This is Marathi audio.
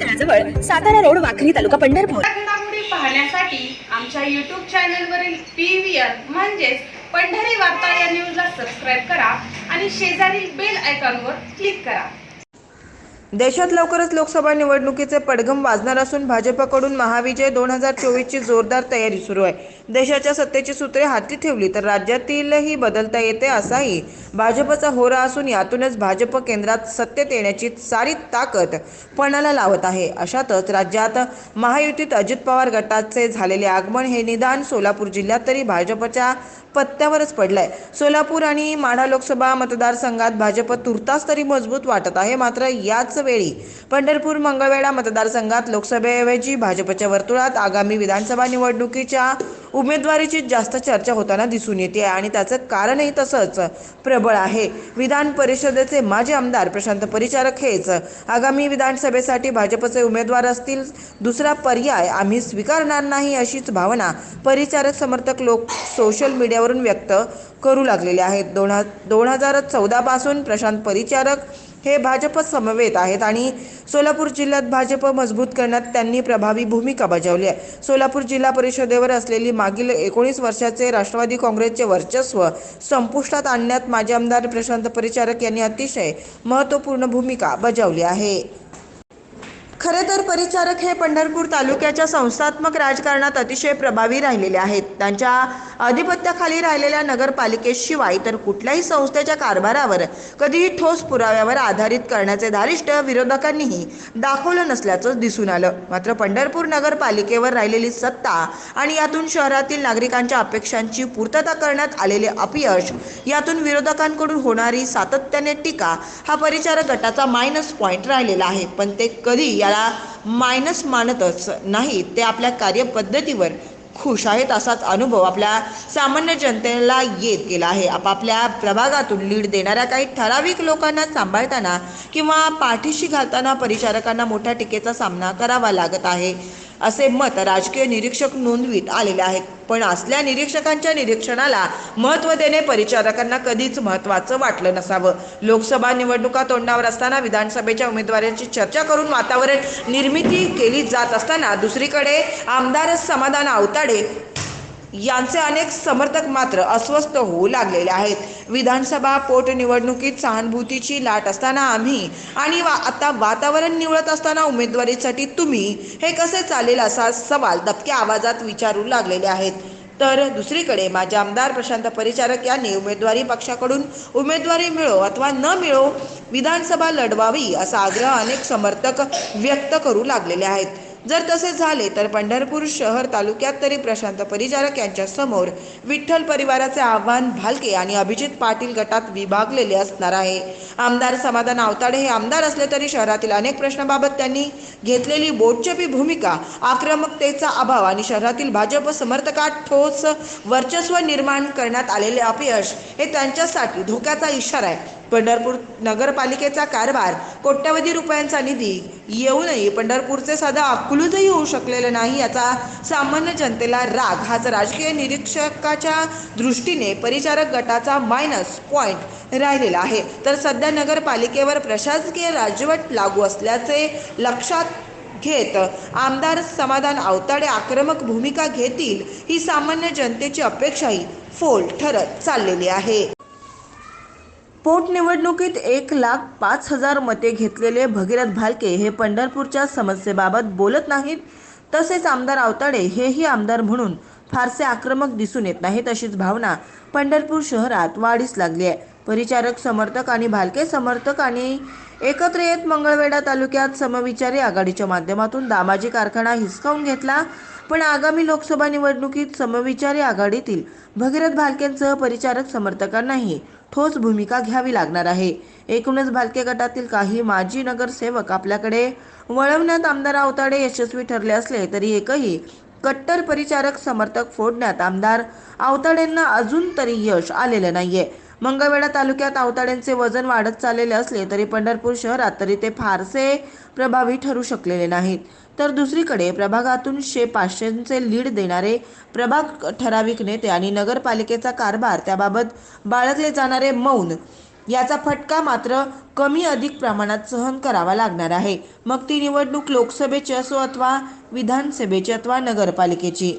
तळाजवळ सातारा रोड वाखरी तालुका पंढरपूर. पाहण्यासाठी आमच्या युट्यूब चॅनलवरील पी व्ही आर म्हणजेच पंढरी वार्ता या न्यूजला सबस्क्राईब करा आणि शेजारील बेल आयकॉनवर क्लिक करा. देशात लवकरच लोकसभा निवडणुकीचे पडघम वाजणार असून भाजपकडून महाविजय दोन हजार चोवीसची जोरदार तयारी सुरू आहे. देशाच्या सत्तेची सूत्रे हाती ठेवली तर राज्यातीलही बदलता येते असाही भाजपचा होरा असून यातूनच भाजप केंद्रात सत्तेत येण्याची सारी ताकद पणाला लावत आहे. अशातच राज्यात महायुतीत अजित पवार गटाचे झालेले आगमन हे निदान सोलापूर जिल्ह्यात तरी भाजपच्या पत्त्यावरच पडलाय. सोलापूर आणि माढा लोकसभा मतदारसंघात भाजप तुर्तास तरी मजबूत वाटत आहे. मात्र याच वेळी पंढरपूर मंगळवेढा मतदारसंघात लोकसभेऐवजी भाजपच्या वर्तुळात आगामी विधानसभा निवडणुकीच्या उमेदवारीची जास्त चर्चा होताना दिसून येते आणि त्याचं कारणही तसंच. प्रबळ आहे. विधान परिषदेचे माजी आमदार प्रशांत परिचारक हेच. आगामी विधानसभेसाठी भाजपचे उमेदवार असतील दुसरा पर्याय आम्ही स्वीकारणार नाही अशीच भावना परिचारक समर्थक लोक सोशल मीडियावरून व्यक्त करू लागलेले आहेत. दोन दोन हजार चौदापासून प्रशांत परिचारक हे भाजप समवेत आहेत आणि सोलापूर जिल्ह्यात भाजप मजबूत करण्यात त्यांनी प्रभावी भूमिका बजावली आहे. सोलापूर जिल्हा परिषदेवर असलेली मागील एकोणीस वर्षाचे राष्ट्रवादी काँग्रेसचे वर्चस्व संपुष्टात आणण्यात माजी आमदार प्रशांत परिचारक यांनी अतिशय महत्त्वपूर्ण भूमिका बजावली आहे. खरे तर परिचारक हे पंढरपूर तालुक्याच्या संस्थात्मक राजकारणात अतिशय प्रभावी राहिलेले आहेत. त्यांच्या आधिपत्याखाली राहिलेल्या नगरपालिकेशिवाय तर कुठल्याही संस्थेच्या कारभारावर कधीही ठोस पुराव्यावर आधारित करण्याचे धारिष्ट विरोधकांनीही दाखवलं नसल्याचं दिसून आलं. मात्र पंढरपूर नगरपालिकेवर राहिलेली सत्ता आणि यातून शहरातील नागरिकांच्या अपेक्षांची पूर्तता करण्यात आलेले अपयश यातून विरोधकांकडून होणारी सातत्याने टीका हा परिचारक गटाचा मायनस पॉईंट राहिलेला आहे. पण ते कधी या त्याला मायनस मानतच नाही ते आपल्या कार्यपद्धतीवर खुश आहेत असाच अनुभव आपल्या सामान्य जनतेला येत गेला आहे. आपापल्या प्रभागातून लीड देणाऱ्या काही ठराविक लोकांना सांभाळताना किंवा पाठीशी घालताना परिचारकांना मोठ्या टीकेचा सामना करावा लागत आहे. असे मत राजकीय निरीक्षक नोंदवीत आलेले आहेत. पण असल्या निरीक्षकांच्या निरीक्षणाला महत्त्व देणे परिचारकांना कधीच महत्त्वाचं वाटलं नसावं. लोकसभा निवडणुका तोंडावर असताना विधानसभेच्या उमेदवारांची चर्चा करून वातावरण निर्मिती केली जात असताना दुसरीकडे आमदार समाधान आवताडे यांचे अनेक समर्थक मात्र अस्वस्थ होऊ लागलेले आहेत. विधानसभा पोटनिवडणुकीत सहानुभूतीची लाट असताना आम्ही आणि वा आता वातावरण निवडत असताना उमेदवारीसाठी तुम्ही हे कसे चालेल असा सवाल दबक्या आवाजात विचारू लागलेले आहेत. तर दुसरीकडे माझे आमदार प्रशांत परिचारक यांनी उमेदवारी पक्षाकडून उमेदवारी मिळो अथवा न मिळो विधानसभा लढवावी असा आग्रह अनेक समर्थक व्यक्त करू लागलेले आहेत. जर तसे झाले तर पंढरपूर शहर तालुक्यात तरी प्रशांत परिचारक यांच्यासमोर विठ्ठल परिवाराचे आव्हान भालके आणि अभिजित पाटील गटात विभागलेले असणार आहे. आमदार समाधान आवताडे हे आमदार असले तरी शहरातील अनेक प्रश्नाबाबत त्यांनी घेतलेली बोटचपी भूमिका आक्रमकतेचा अभाव आणि शहरातील भाजप समर्थकात ठोस वर्चस्व निर्माण करण्यात आलेले अपयश हे त्यांच्यासाठी धोक्याचा इशारा आहे. पंढरपूर नगरपालिकेचा कारभार कोट्यवधी रुपयांचा निधी येऊनही पंढरपूरचे साधा अकलूजही होऊ शकलेलं नाही याचा सामान्य जनतेला राग. हाच राजकीय निरीक्षकाच्या दृष्टीने परिचारक गटाचा मायनस पॉइंट राहिलेला आहे. तर सध्या नगरपालिकेवर प्रशासकीय राजवट लागू असल्याचे लक्षात घेत आमदार समाधान आवताडे आक्रमक भूमिका घेतील ही सामान्य जनतेची अपेक्षाही फोल ठरत चाललेली आहे. पोटनिवडणुकीत एक लाख पाच हजार मते घेतलेले भगीरथ भालके हे पंढरपूरच्या समस्येबाबत बोलत नाहीत. तसेच आमदार आवताडे हेही आमदार म्हणून फारसे आक्रमक दिसून येत नाहीत अशीच भावना पंढरपूर शहरात वाढीस लागली आहे. परिचारक समर्थक आणि भालके समर्थक आणि एकत्र येत मंगळवेढा तालुक्यात समविचारी आघाडीच्या माध्यमातून दामाजी कारखाना हिसकावून घेतला. पण आगामी लोकसभा निवडणुकीत समविचारी आघाडीतील भगीरथ भालकेंसह परिचारक समर्थकांनाही ठोस भूमिका घ्यावी लागणार आहे. एकूणच भालके गटातील काही माजी नगरसेवक आपल्याकडे वळवण्यात आमदार आवताडे यशस्वी ठरले असले तरी एकही कट्टर परिचारक समर्थक फोडण्यात आमदार आवताडेंना अजून तरी यश आलेलं नाहीये. मंगळवेढा तालुक्यात आवताड्यांचे वजन वाढत चाललेले असले तरी पंढरपूर शहरात तरी ते फारसे प्रभावी ठरू शकलेले नाहीत. तर दुसरीकडे प्रभागातून शे पाचशेंचे लीड देणारे प्रभाग ठराविक नेते आणि नगरपालिकेचा कारभार त्याबाबत बाळगले जाणारे मौन याचा फटका मात्र कमी अधिक प्रमाणात सहन करावा लागणार आहे. मग ती निवडणूक लोकसभेची असो अथवा विधानसभेची अथवा नगरपालिकेची.